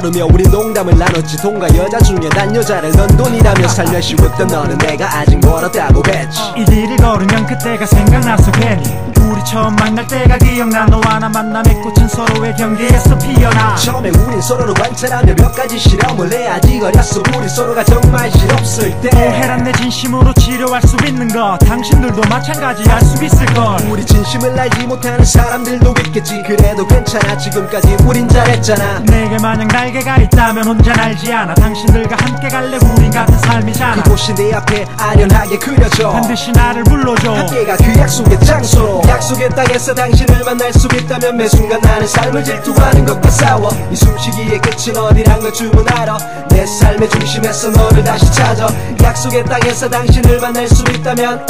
나누며 우리 농담을 나눴지. 돈과 여자 중에 난 여자를 넌 돈이라며 살며시 웃던 너는 내가 아직 멀었다고 했지. 이 길을 걸으면 그때가 생각나서 괜히 우리 처음 만날 때가 기억나. 너와 나 만남의 꽃은 서로의 경계에서 피어나. 처음에 우린 서로를 관찰하며 몇 가지 실험을 해 아직 어렸어. 우리 서로가 정말 실없을 때 오해란 내 진심으로 치료할 수 있는 것. 당신들도 마찬가지 할 수 있을걸. 우리 진심을 알지 못하는 사람들도 있겠지. 그래도 괜찮아. 지금까지 우린 잘했잖아. 내게 만약 날개가 있다면 혼자 날지 않아. 당신들과 함께 갈래? 우린 같은 삶이잖아. 그곳이 내 앞에 아련하게 그려져. 반드시 나를 불러줘. 함께가 그 약속의 장소로 약속 의 땅에서 당신을 만날 수 있다면 매 순간 나는 삶을 질투하는 것과 싸워. 이 숨쉬기의 끝은 어디란 걸 주문 알아? 내 삶의 중심에서 너를 다시 찾아. 약속의 땅에서 당신을 만날 수 있다면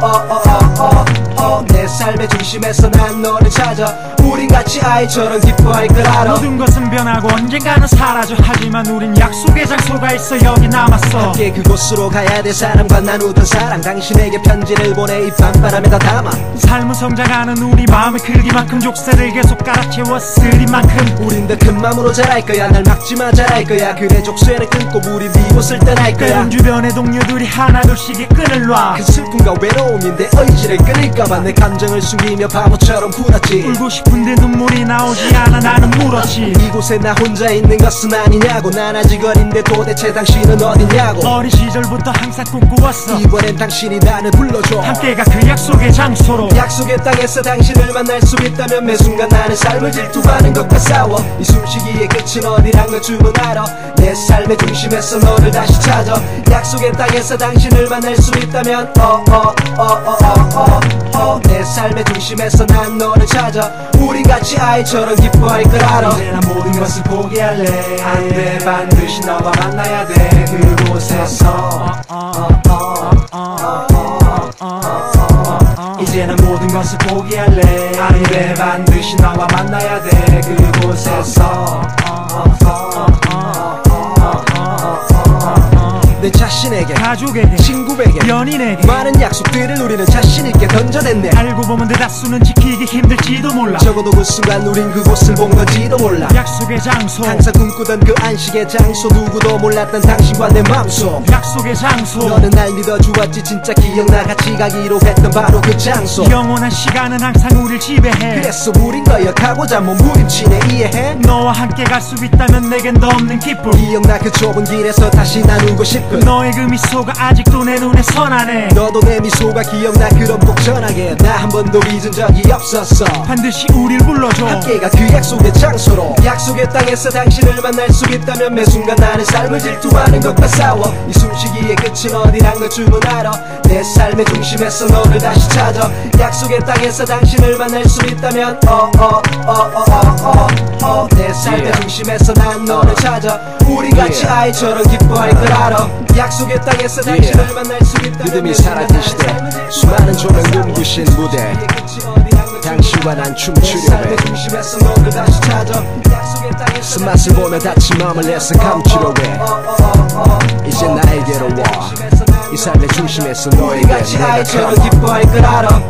어어어어어어내 삶의 중심에서 난 너를 찾아 우린 같이 아이처럼 기뻐할 걸 알아. 모든 것은 변하고 언젠가는 사라져. 하지만 우린 약속의 장소가 있어 여기 남았어. 함께 그곳으로 가야 될 사람과 나누던 사랑 당신에게 편지를 보내 이 밤바람에 다 담아. 삶은 성장하는 우리 마음의 크기만큼 족쇄를 계속 깔아채웠을 이만큼. 우린 더 큰 맘으로 자랄 거야. 날 막지마 잘할 거야. 그래 족쇄를 끊고 우리 이곳을 떠날 거야. 때론 주변의 동료들이 하나둘씩 이 끈을 놔. 그 슬픔과 외로움인데 의지를 끊을까봐 내 감정을 숨기며 바보처럼 굴었지. 울고 싶은 데 눈물이 나오지 않아 나는 물었지. 이곳에 나 혼자 있는 것은 아니냐고. 난 아직 어린데 도대체 당신은 어디냐고. 어린 시절부터 항상 꿈꾸었어. 이번엔 당신이 나를 불러줘. 함께가 그 약속의 장소로. 약속의 땅에서 당신을 만날 수 있다면 매 순간 나는 삶을 질투하는 것과 싸워. 이 숨쉬기의 끝은 어디란 걸 주문 알아. 내 삶의 중심에서 너를 다시 찾아. 약속의 땅에서 당신을 만날 수 있다면 어어어어어어내 삶의 중심에서 난 너를 찾아 우린 같이 아이처럼 기뻐할 걸 알아. 이제 난 모든 것을 포기할래. 안돼 반드시 너와 만나야 돼. 그곳에서. 이제 난 모든 것을 포기할래. 안돼 반드시 너와 만나야 돼. 그곳에서 자신에게 가족에게 친구에게 연인에게 많은 약속들을 우리는 자신있게 던져냈네. 알고 보면 대다수는 지키기 힘들지도 몰라. 적어도 그 순간 우린 그곳을 본 건지도 몰라. 약속의 장소. 항상 꿈꾸던 그 안식의 장소 누구도 몰랐던 당신과 내 맘속. 약속의 장소. 너는 날 믿어주었지. 진짜 기억나. 같이 가기로 했던 바로 그 장소. 영원한 시간은 항상 우릴 지배해. 그래서 우린 거역하고자 몸부림치네. 이해해? 너와 함께 갈 수 있다면 내겐 더 없는 기쁨. 기억나 그 좁은 길에서 다시 나누고 싶은 너의 그 미소가 아직도 내 눈에 선하네. 너도 내 미소가 기억나? 그럼 꼭 전하게. 나 한 번도 잊은 적이 없었어. 반드시 우릴 불러줘. 함께가 그 약속의 장소로. 약속의 땅에서 당신을 만날 수 있다면 매 순간 나는 삶을 질투하는 것과 싸워. 이 숨쉬기의 끝은 어디란 걸 주문 알아? 내 삶의 중심에서 너를 다시 찾아. 약속의 땅에서 당신을 만날 수 있다면 어어어어어어내 삶의 중심에서 난 너를 찾아. 우리 같이 아이처럼 기뻐할 걸 알아 약속의 땅에서 당신을 만날 수 있다면 믿음이 사라진 시대 수많은 조명 눈부신 무대. 당신과 난 춤추려 해. 쓴맛을 보며 다친 마음을 내서 감추려 해. 이제 나에게로 와이 삶의 중심에서 너에게 내가 가 기뻐할 걸 알아